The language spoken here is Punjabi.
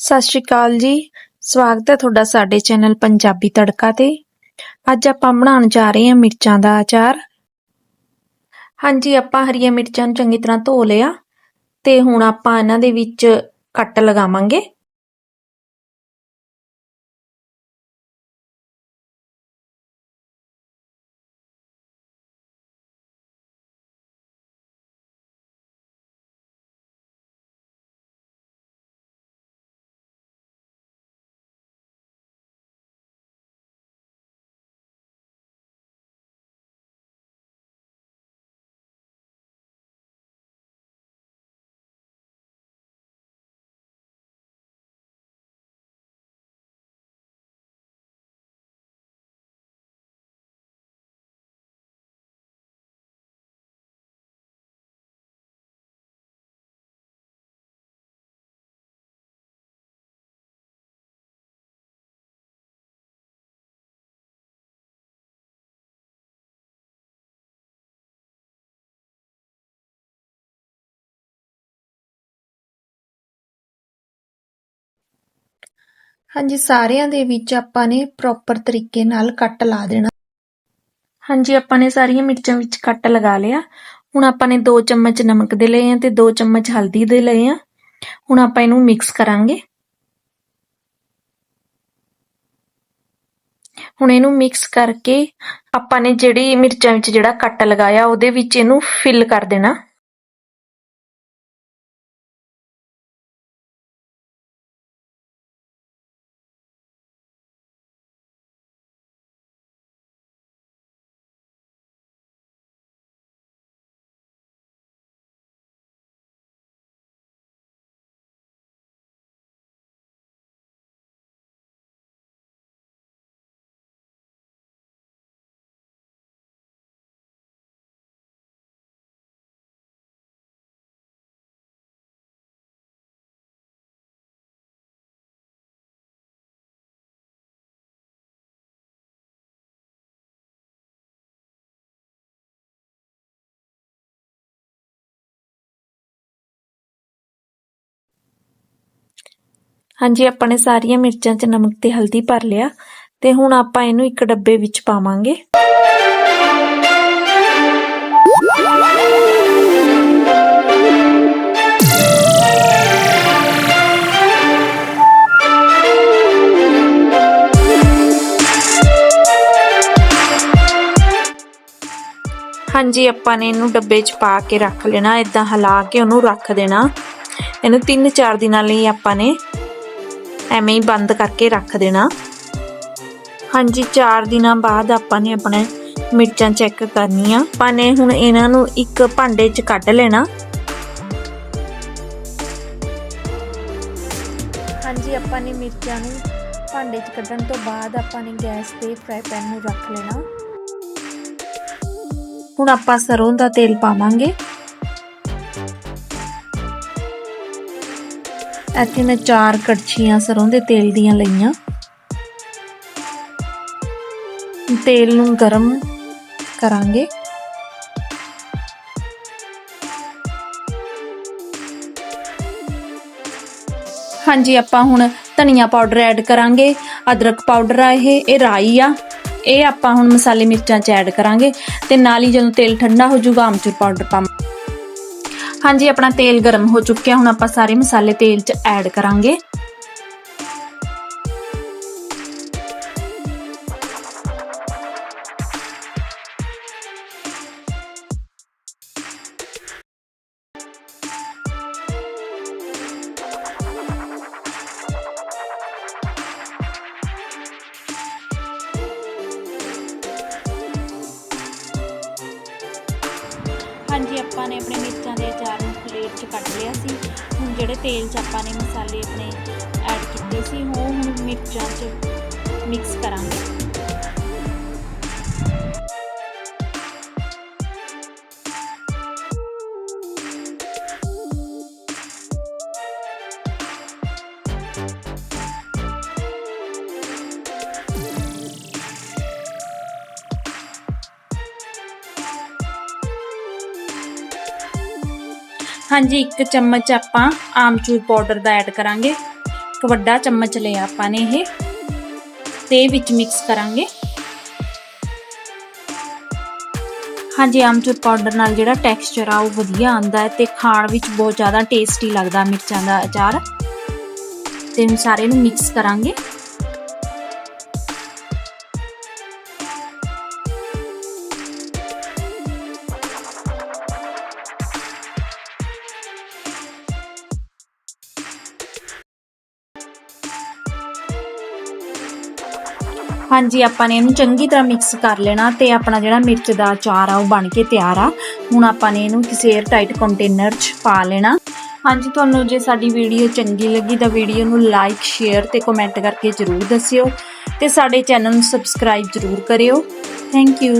ਸਤਿ ਸ਼੍ਰੀ ਅਕਾਲ ਜੀ। ਸਵਾਗਤ ਹੈ ਤੁਹਾਡਾ ਸਾਡੇ ਚੈਨਲ ਪੰਜਾਬੀ ਤੜਕਾ ਤੇ। ਅੱਜ ਆਪਾਂ ਬਣਾਉਣ ਜਾ ਰਹੇ ਹਾਂ ਮਿਰਚਾਂ ਦਾ ਅਚਾਰ। ਹਾਂਜੀ, ਆਪਾਂ ਹਰੀਆਂ ਮਿਰਚਾਂ ਨੂੰ ਚੰਗੀ ਤਰ੍ਹਾਂ ਧੋ ਲਿਆ ਤੇ ਹੁਣ ਆਪਾਂ ਇਹਨਾਂ ਦੇ ਵਿੱਚ ਕੱਟ ਲਗਾਵਾਂਗੇ। ਹਾਂਜੀ, ਸਾਰਿਆਂ ਦੇ ਵਿੱਚ ਆਪਾਂ ਨੇ ਪ੍ਰੋਪਰ ਤਰੀਕੇ ਨਾਲ ਕੱਟ ਲਾ ਦੇਣਾ। ਹਾਂਜੀ, ਆਪਾਂ ਨੇ ਸਾਰੀਆਂ ਮਿਰਚਾਂ ਵਿੱਚ ਕੱਟ ਲਗਾ ਲਿਆ। ਹੁਣ ਆਪਾਂ ਨੇ 2 ਚਮਚ ਨਮਕ ਦੇ ਲਏ ਆ ਤੇ 2 ਚਮਚ ਹਲਦੀ ਦੇ ਲਏ ਆ। ਹੁਣ ਆਪਾਂ ਇਹਨੂੰ ਮਿਕਸ ਕਰਾਂਗੇ। ਹੁਣ ਇਹਨੂੰ ਮਿਕਸ ਕਰਕੇ ਆਪਾਂ ਨੇ ਜਿਹੜੀ ਮਿਰਚਾਂ ਵਿੱਚ ਜਿਹੜਾ ਕੱਟ ਲਗਾਇਆ, ਉਹਦੇ ਵਿੱਚ ਇਹਨੂੰ ਫਿਲ ਕਰ ਦੇਣਾ। ਹਾਂਜੀ ਆਪਾਂ ਨੇ ਸਾਰੀਆਂ ਮਿਰਚਾਂ 'ਚ ਨਮਕ ਤੇ ਹਲਦੀ ਭਰ ਲਿਆ ਤੇ ਹੁਣ ਆਪਾਂ ਇਹਨੂੰ ਇੱਕ ਡੱਬੇ ਵਿੱਚ ਪਾਵਾਂਗੇ। ਹਾਂਜੀ, ਆਪਾਂ ਨੇ ਇਹਨੂੰ ਡੱਬੇ 'ਚ ਪਾ ਕੇ ਰੱਖ ਲੈਣਾ। ਇਦਾਂ ਹਿਲਾ ਕੇ ਉਹਨੂੰ ਰੱਖ ਦੇਣਾ। ਇਹਨੂੰ 3-4 ਦਿਨਾਂ ਲਈ ਆਪਾਂ ਨੇ ਐਵੇਂ ਹੀ ਬੰਦ ਕਰਕੇ ਰੱਖ ਦੇਣਾ। ਹਾਂਜੀ 4 ਦਿਨਾਂ ਬਾਅਦ ਆਪਾਂ ਨੇ ਆਪਣੇ ਮਿਰਚਾਂ ਚੈੱਕ ਕਰਨੀਆਂ। ਆਪਾਂ ਨੇ ਹੁਣ ਇਹਨਾਂ ਨੂੰ ਇੱਕ ਭਾਂਡੇ 'ਚ ਕੱਢ ਲੈਣਾ। ਹਾਂਜੀ, ਆਪਾਂ ਨੇ ਮਿਰਚਾਂ ਨੂੰ ਭਾਂਡੇ 'ਚ ਕੱਢਣ ਤੋਂ ਬਾਅਦ ਆਪਾਂ ਨੇ ਗੈਸ ਤੇ ਫਰਾਈ ਪੈਨ ਨੂੰ ਰੱਖ ਲੈਣਾ। ਹੁਣ ਆਪਾਂ ਸਰੋਂ ਦਾ ਤੇਲ ਪਾਵਾਂਗੇ। ਇੱਥੇ ਮੈਂ ਚਾਰ ਕੜਛੀਆਂ ਸਰੋਂ ਦੇ ਤੇਲ ਦੀਆਂ ਲਈਆਂ। ਤੇਲ ਨੂੰ ਗਰਮ ਕਰਾਂਗੇ। ਹਾਂਜੀ, ਆਪਾਂ ਹੁਣ ਧਨੀਆ ਪਾਊਡਰ ਐਡ ਕਰਾਂਗੇ, ਅਦਰਕ ਪਾਊਡਰ ਆ ਇਹ ਇਹ ਰਾਈ ਆ। ਇਹ ਆਪਾਂ ਹੁਣ ਮਸਾਲੇ ਮਿਰਚਾਂ ਚ ਐਡ ਕਰਾਂਗੇ ਤੇ ਨਾਲ ਹੀ ਜਦੋਂ ਤੇਲ ਠੰਡਾ ਹੋ ਜਾਊਗਾ, ਆਮਚੂਰ ਪਾਊਡਰ ਪਾਵਾਂਗੇ। ਹਾਂਜੀ ਆਪਣਾ ਤੇਲ ਗਰਮ ਹੋ ਚੁੱਕਿਆ ਹੁਣ ਆਪਾਂ ਸਾਰੇ ਮਸਾਲੇ ਤੇਲ 'ਚ ਐਡ ਕਰਾਂਗੇ। ਹਾਂਜੀ, ਆਪਾਂ ਨੇ ਆਪਣੇ ਮਿਰਚਾਂ ਦੇ ਅਚਾਰ ਨੂੰ ਪਲੇਟ 'ਚ ਕੱਢ ਲਿਆ ਸੀ। ਹੁਣ ਜਿਹੜੇ ਤੇਲ 'ਚ ਆਪਾਂ ਨੇ ਮਸਾਲੇ ਆਪਣੇ ਐਡ ਕੀਤੇ ਸੀ, ਉਹ ਹੁਣ ਮਿਰਚਾਂ 'ਚ ਮਿਕਸ ਕਰਾਂਗੇ। ਹਾਂਜੀ, ਇੱਕ ਚਮਚ ਆਪਾਂ ਆਮਚੂਰ ਪਾਊਡਰ ਦਾ ਐਡ ਕਰਾਂਗੇ। ਇੱਕ ਵੱਡਾ ਚਮਚ ਲਿਆ ਆਪਾਂ ਨੇ ਇਹ। ਤੇ ਵਿੱਚ ਮਿਕਸ ਕਰਾਂਗੇ। ਹਾਂਜੀ ਆਮਚੂਰ ਪਾਊਡਰ ਨਾਲ ਜਿਹੜਾ ਟੈਕਸਚਰ ਆ, ਉਹ ਵਧੀਆ ਆਂਦਾ ਹੈ ਤੇ ਖਾਣ ਵਿੱਚ ਬਹੁਤ ਜ਼ਿਆਦਾ ਟੇਸਟੀ ਲੱਗਦਾ ਮਿਰਚਾਂ ਦਾ ਅਚਾਰ। ਤੇ ਸਾਰੇ ਨੂੰ ਮਿਕਸ ਕਰਾਂਗੇ। ਹਾਂਜੀ, ਆਪਾਂ ਨੇ ਇਹਨੂੰ ਚੰਗੀ ਤਰ੍ਹਾਂ ਮਿਕਸ ਕਰ ਲੈਣਾ ਤੇ ਆਪਣਾ ਜਿਹੜਾ ਮਿਰਚ ਦਾ ਅਚਾਰ ਆ, ਉਹ ਬਣ ਕੇ ਤਿਆਰ ਆ। ਹੁਣ ਆਪਾਂ ਨੇ ਇਹਨੂੰ ਕਿਸੇ 에ਅਰ ਟਾਈਟ ਕੰਟੇਨਰ 'ਚ ਪਾ ਲੈਣਾ। ਹਾਂਜੀ, ਤੁਹਾਨੂੰ ਜੇ ਸਾਡੀ ਵੀਡੀਓ ਚੰਗੀ ਲੱਗੀ ਤਾਂ ਵੀਡੀਓ ਨੂੰ ਲਾਈਕ ਸ਼ੇਅਰ ਤੇ ਕਮੈਂਟ ਕਰਕੇ ਜਰੂਰ ਦੱਸਿਓ ਤੇ ਸਾਡੇ ਚੈਨਲ ਨੂੰ ਸਬਸਕ੍ਰਾਈਬ ਜਰੂਰ ਕਰਿਓ। Thank you